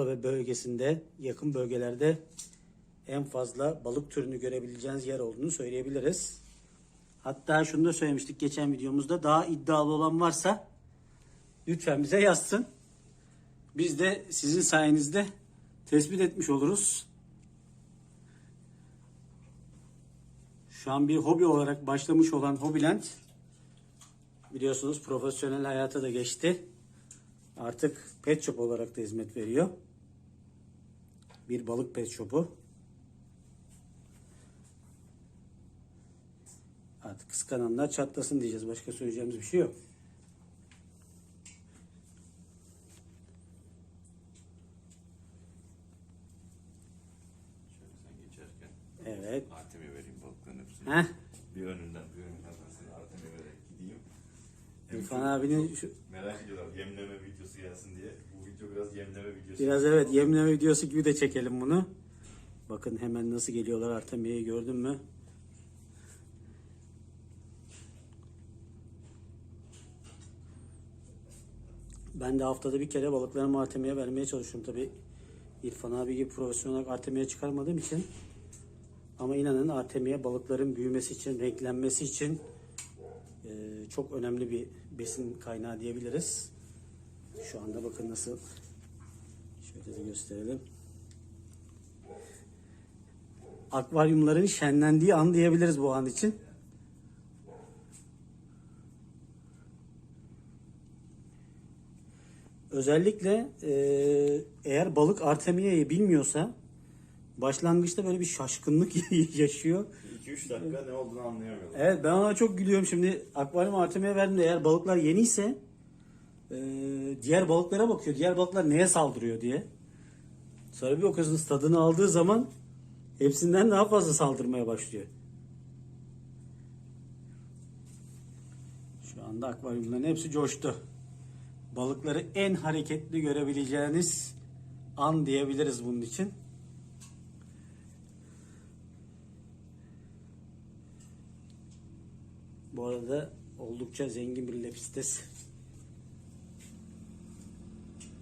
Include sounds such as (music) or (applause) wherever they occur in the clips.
ve bölgesinde yakın bölgelerde en fazla balık türünü görebileceğiniz yer olduğunu söyleyebiliriz. Hatta şunu da söylemiştik geçen videomuzda daha iddialı olan varsa lütfen bize yazsın. Biz de sizin sayenizde tespit etmiş oluruz. Şu an bir hobi olarak başlamış olan Hobiland biliyorsunuz profesyonel hayata da geçti. Artık pet shop olarak da hizmet veriyor. Bir balık pet shop'u. Artık kıskananlar çatlasın diyeceğiz. Başka söyleyeceğimiz bir şey yok. Şöyle sen geçerken Evet. Artem'e vereyim balıkların hepsini. Heh. Bir önünden bir önünden İrfan abinin şu- Merak ediyorlar yemleme videosu gelsin diye. Bu video biraz yemleme videosu. Biraz evet yemleme videosu gibi de çekelim bunu. Bakın hemen nasıl geliyorlar Artemiye'yi gördün mü? Ben de haftada bir kere balıklarımı Artemiye'ye vermeye çalışıyorum tabi. İrfan abi gibi profesyonel olarak Artemiye'ye çıkarmadığım için. Ama inanın Artemiye balıkların büyümesi için, renklenmesi için çok önemli bir besin kaynağı diyebiliriz. Şu anda bakın nasıl Şöyle de gösterelim. Akvaryumların şenlendiği an diyebiliriz bu an için. Özellikle eee, eğer balık Artemia'yı bilmiyorsa başlangıçta böyle bir şaşkınlık (laughs) yaşıyor. 2-3 dakika ne olduğunu anlayamıyorum. Evet ben ona çok gülüyorum şimdi akvaryum Artemia'ya verdim de eğer balıklar yeniyse eee, diğer balıklara bakıyor. Diğer balıklar neye saldırıyor diye. Sonra bir bakıyorsunuz tadını aldığı zaman hepsinden daha fazla saldırmaya başlıyor. Şu anda akvaryumların hepsi coştu. Balıkları en hareketli görebileceğiniz an diyebiliriz bunun için. Bu arada oldukça zengin bir lepistes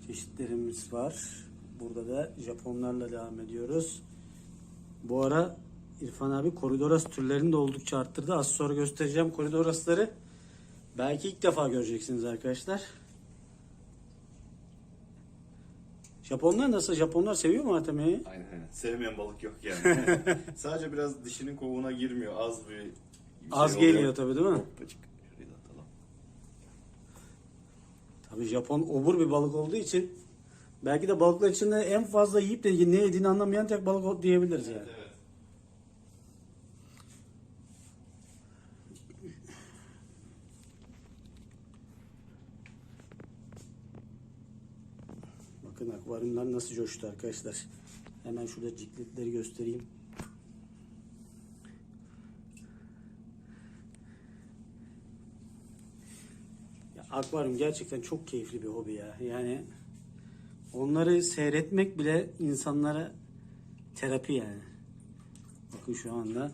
çeşitlerimiz var. Burada da Japonlarla devam ediyoruz. Bu ara İrfan abi koridoras türlerini de oldukça arttırdı. Az sonra göstereceğim koridorasları. Belki ilk defa göreceksiniz arkadaşlar. Japonlar nasıl? Japonlar seviyor mu ATM'yi? Aynen aynen. Sevmeyen balık yok yani. (laughs) Sadece biraz dişinin kovuğuna girmiyor. Az bir, Az oluyor. geliyor tabii değil mi? Hoppacık. Şurayı da atalım. Tabii Japon obur bir balık olduğu için belki de balıklar içinde en fazla yiyip de ne yediğini anlamayan tek balık diyebiliriz yani. Evet. Bakın akvaryumlar nasıl coştu arkadaşlar. Hemen şurada cikletleri göstereyim. Akvaryum gerçekten çok keyifli bir hobi ya. Yani onları seyretmek bile insanlara terapi yani. Bakın şu anda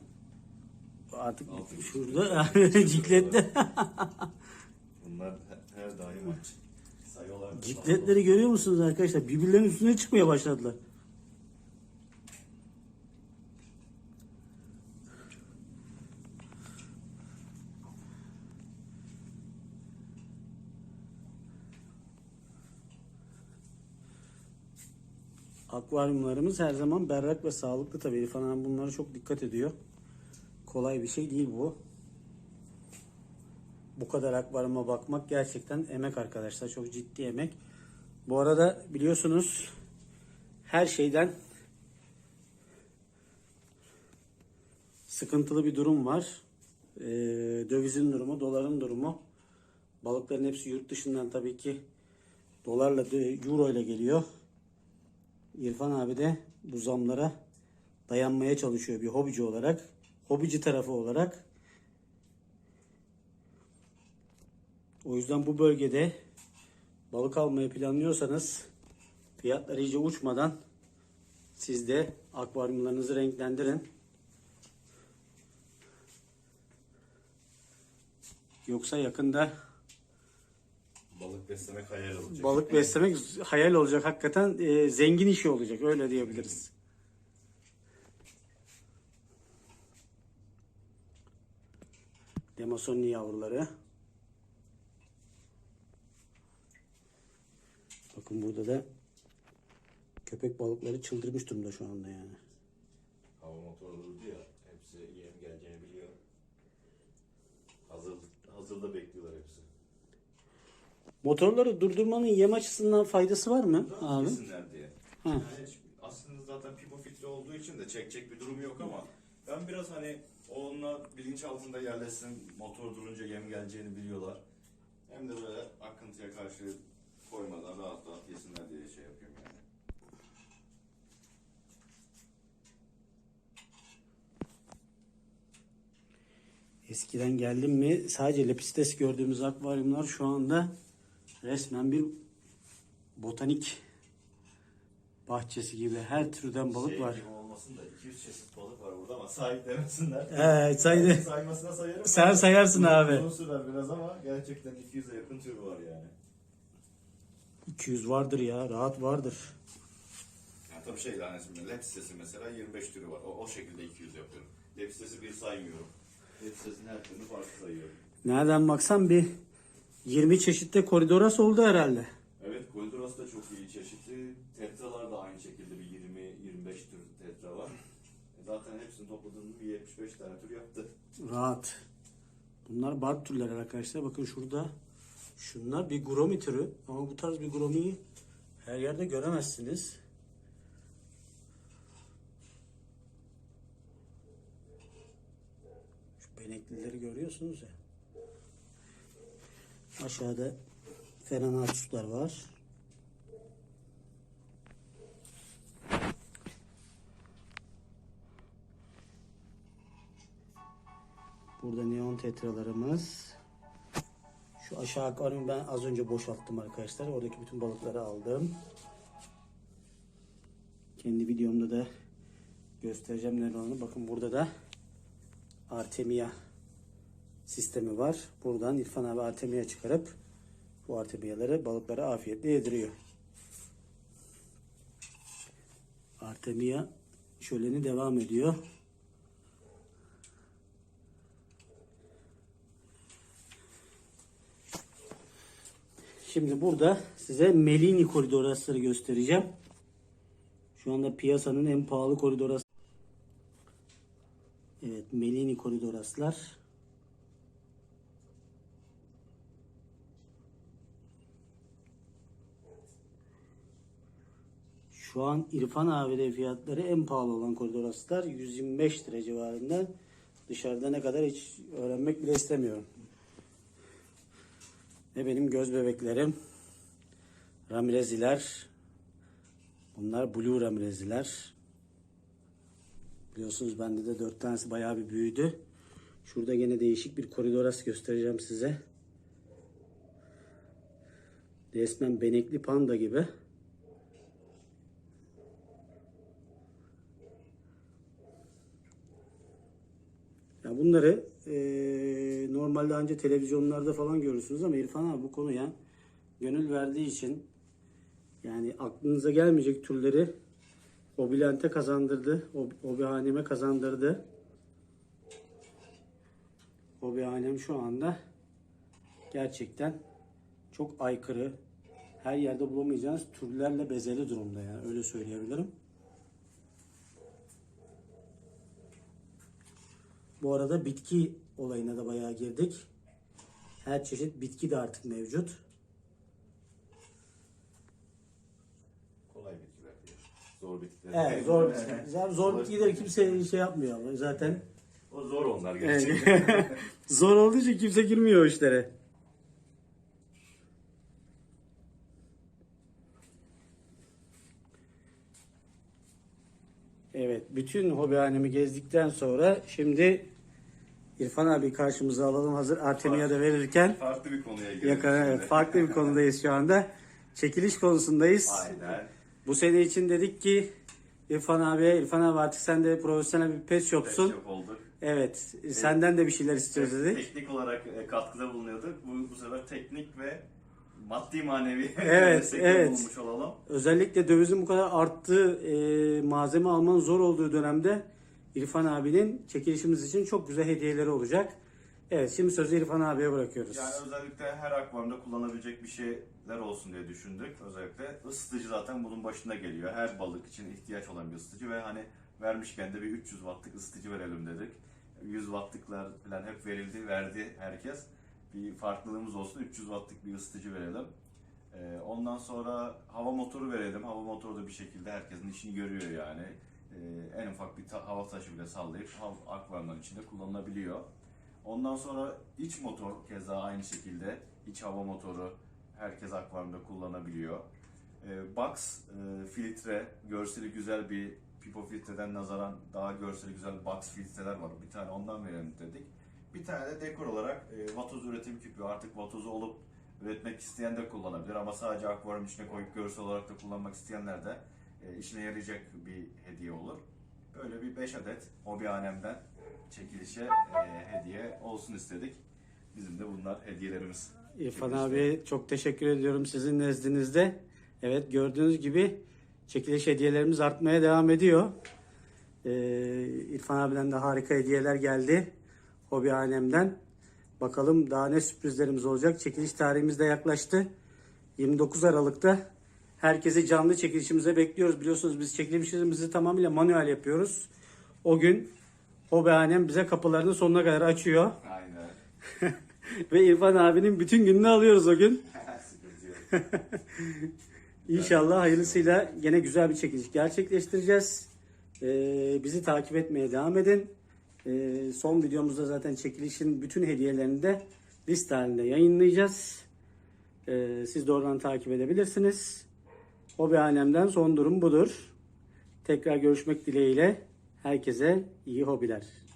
artık Altı şurada (laughs) ciklette (laughs) Bunlar her, her daim aç. Sayıyorlar. Cikletleri görüyor musunuz arkadaşlar? Birbirlerinin üstüne çıkmaya başladılar. Akvaryumlarımız her zaman berrak ve sağlıklı tabii. Abi bunlara çok dikkat ediyor. Kolay bir şey değil bu. Bu kadar akvaryuma bakmak gerçekten emek arkadaşlar. Çok ciddi emek. Bu arada biliyorsunuz her şeyden sıkıntılı bir durum var. Ee, dövizin durumu, doların durumu. Balıkların hepsi yurt dışından tabii ki dolarla, euro ile geliyor. İrfan abi de bu zamlara dayanmaya çalışıyor bir hobici olarak. Hobici tarafı olarak. O yüzden bu bölgede balık almayı planlıyorsanız fiyatlar iyice uçmadan siz de akvaryumlarınızı renklendirin. Yoksa yakında Balık beslemek hayal olacak. Balık beslemek hayal olacak hakikaten e, zengin işi olacak öyle diyebiliriz. Demasonni yavruları. Bakın burada da köpek balıkları çıldırmış durumda şu anda yani. Hava motoru durdu ya. Hepsi yem geleceğini biliyor. Hazır, hazırda bekliyorlar hepsi. Motorları durdurmanın yem açısından faydası var mı abi? Yesinler diye. Ha. Yani aslında zaten pipo filtre olduğu için de çekecek bir durum yok ama ben biraz hani onunla bilinç altında yerleşsin motor durunca yem geleceğini biliyorlar. Hem de böyle akıntıya karşı koymadan rahat rahat yesinler diye şey yapıyorum yani. Eskiden geldim mi sadece lepistes gördüğümüz akvaryumlar şu anda resmen bir botanik bahçesi gibi her türden balık şey var. gibi olmasın da 200 çeşit balık var burada ama sahip demesinler. Evet saydı. (laughs) Saymasına sayarım. Sen sayarsın abi. Uzun sürer biraz ama gerçekten 200'e yakın tür var yani. 200 vardır ya rahat vardır. Yani tabii şey yani şimdi led sitesi mesela 25 türü var. O, o şekilde 200 yapıyorum. Led sitesi bir saymıyorum. Led sitesinin her türünü farklı sayıyorum. Nereden baksan bir 20 çeşitte koridoras oldu herhalde. Evet Goldoros da çok iyi çeşitli. Tetralar da aynı şekilde bir 20-25 tür tetra var. E zaten hepsini topladığında bir 75 tane tür yaptı. Rahat. Bunlar barb türleri arkadaşlar. Bakın şurada şunlar bir gromi türü ama bu tarz bir gromiyi her yerde göremezsiniz. Şu beneklileri görüyorsunuz ya. Aşağıda Feranatuslar var. Burada neon tetralarımız. Şu aşağı akvaryumu ben az önce boşalttım arkadaşlar. Oradaki bütün balıkları aldım. Kendi videomda da göstereceğim neler olduğunu. Bakın burada da Artemia sistemi var. Buradan İrfan abi Artemia çıkarıp bu Artemiaları balıklara afiyetle yediriyor. Artemia şöleni devam ediyor. Şimdi burada size Melini koridorasları göstereceğim. Şu anda piyasanın en pahalı koridoras. Evet, Melini koridoraslar. Şu an İrfan abi'de fiyatları en pahalı olan koridoraslar 125 lira civarında. Dışarıda ne kadar hiç öğrenmek bile istemiyorum. Ve benim göz bebeklerim Ramireziler. Bunlar Blue Ramireziler. Biliyorsunuz bende de dört tanesi bayağı bir büyüdü. Şurada gene değişik bir koridoras göstereceğim size. Resmen benekli panda gibi. Bunları eee, normalde ancak televizyonlarda falan görürsünüz ama İrfan abi bu konuya gönül verdiği için yani aklınıza gelmeyecek türleri Obilent'e kazandırdı. O- Obihaneme kazandırdı. Obihanem şu anda gerçekten çok aykırı. Her yerde bulamayacağınız türlerle bezeli durumda yani öyle söyleyebilirim. Bu arada bitki olayına da bayağı girdik. Her çeşit bitki de artık mevcut. Kolay bitkiler diye. Zor bitkiler. Evet zor zor, zor bitkileri kimse şey yapmıyor ama zaten O zor onlar gerçekten. (laughs) zor olduğu için kimse girmiyor o işlere. Evet, bütün hobihanemi gezdikten sonra şimdi İrfan abi karşımıza alalım hazır Artemia'da verirken Farklı bir konuya girelim. evet, şimdi. farklı bir konudayız şu anda. Çekiliş konusundayız. Aynen. Bu sene için dedik ki İrfan abiye, İrfan abi artık sen de profesyonel bir pet shopsun. Çok olduk. Evet, senden de bir şeyler istiyoruz dedik. Teknik olarak e, katkıda bulunuyorduk. Bu, bu sefer teknik ve maddi manevi (laughs) Evet, evet. bulunmuş olalım. Özellikle dövizin bu kadar arttığı, e, malzeme almanın zor olduğu dönemde İrfan abinin çekilişimiz için çok güzel hediyeleri olacak. Evet şimdi sözü İrfan abiye bırakıyoruz. Yani özellikle her akvaryumda kullanabilecek bir şeyler olsun diye düşündük. Özellikle ısıtıcı zaten bunun başında geliyor. Her balık için ihtiyaç olan bir ısıtıcı ve hani vermişken de bir 300 wattlık ısıtıcı verelim dedik. 100 wattlıklar falan hep verildi, verdi herkes. Bir farklılığımız olsun 300 wattlık bir ısıtıcı verelim. Ee, ondan sonra hava motoru verelim. Hava motoru da bir şekilde herkesin işini görüyor yani. Ee, en ufak bir hava taşı bile sallayıp akvaryumların içinde kullanılabiliyor. Ondan sonra iç motor keza aynı şekilde iç hava motoru herkes akvaryumda kullanabiliyor. Ee, box e, filtre görseli güzel bir pipo filtreden nazaran daha görseli güzel box filtreler var. Bir tane ondan verelim dedik. Bir tane de dekor olarak e, vatoz üretim küpü artık vatozu olup üretmek isteyen de kullanabilir ama sadece akvaryum içine koyup görsel olarak da kullanmak isteyenler de e, işine yarayacak bir hediye olur. Böyle bir 5 adet hobihanemden çekilişe e, hediye olsun istedik. Bizim de bunlar hediyelerimiz. İrfan Çekilişte. abi çok teşekkür ediyorum sizin nezdinizde. Evet gördüğünüz gibi çekiliş hediyelerimiz artmaya devam ediyor. Ee, İrfan abiden de harika hediyeler geldi. Hobihanemden. Bakalım daha ne sürprizlerimiz olacak. Çekiliş tarihimiz de yaklaştı. 29 Aralık'ta herkesi canlı çekilişimize bekliyoruz. Biliyorsunuz biz çekilişimizi tamamıyla manuel yapıyoruz. O gün Hobihanem bize kapılarını sonuna kadar açıyor. Aynen. (laughs) Ve İrfan abinin bütün gününü alıyoruz o gün. (laughs) (laughs) İnşallah hayırlısıyla gene güzel bir çekiliş gerçekleştireceğiz. Ee, bizi takip etmeye devam edin. Ee, son videomuzda zaten çekilişin bütün hediyelerini de liste halinde yayınlayacağız. Ee, siz de oradan takip edebilirsiniz. Hobihanemden son durum budur. Tekrar görüşmek dileğiyle herkese iyi hobiler.